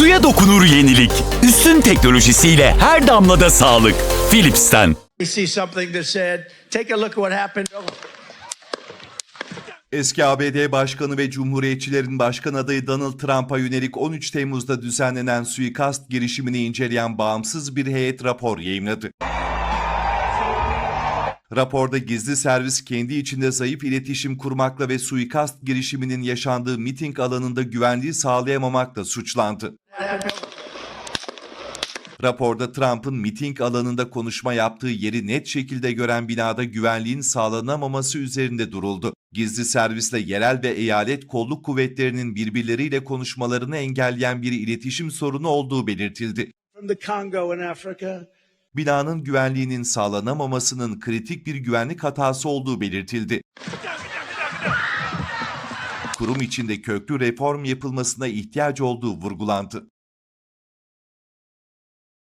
Suya dokunur yenilik. Üstün teknolojisiyle her damlada sağlık. Philips'ten. Eski ABD Başkanı ve Cumhuriyetçilerin Başkan adayı Donald Trump'a yönelik 13 Temmuz'da düzenlenen suikast girişimini inceleyen bağımsız bir heyet rapor yayımladı. Raporda gizli servis kendi içinde zayıf iletişim kurmakla ve suikast girişiminin yaşandığı miting alanında güvenliği sağlayamamakla suçlandı. Raporda Trump'ın miting alanında konuşma yaptığı yeri net şekilde gören binada güvenliğin sağlanamaması üzerinde duruldu. Gizli servisle yerel ve eyalet kolluk kuvvetlerinin birbirleriyle konuşmalarını engelleyen bir iletişim sorunu olduğu belirtildi. From the Congo in Africa. Binanın güvenliğinin sağlanamamasının kritik bir güvenlik hatası olduğu belirtildi. Kurum içinde köklü reform yapılmasına ihtiyaç olduğu vurgulandı.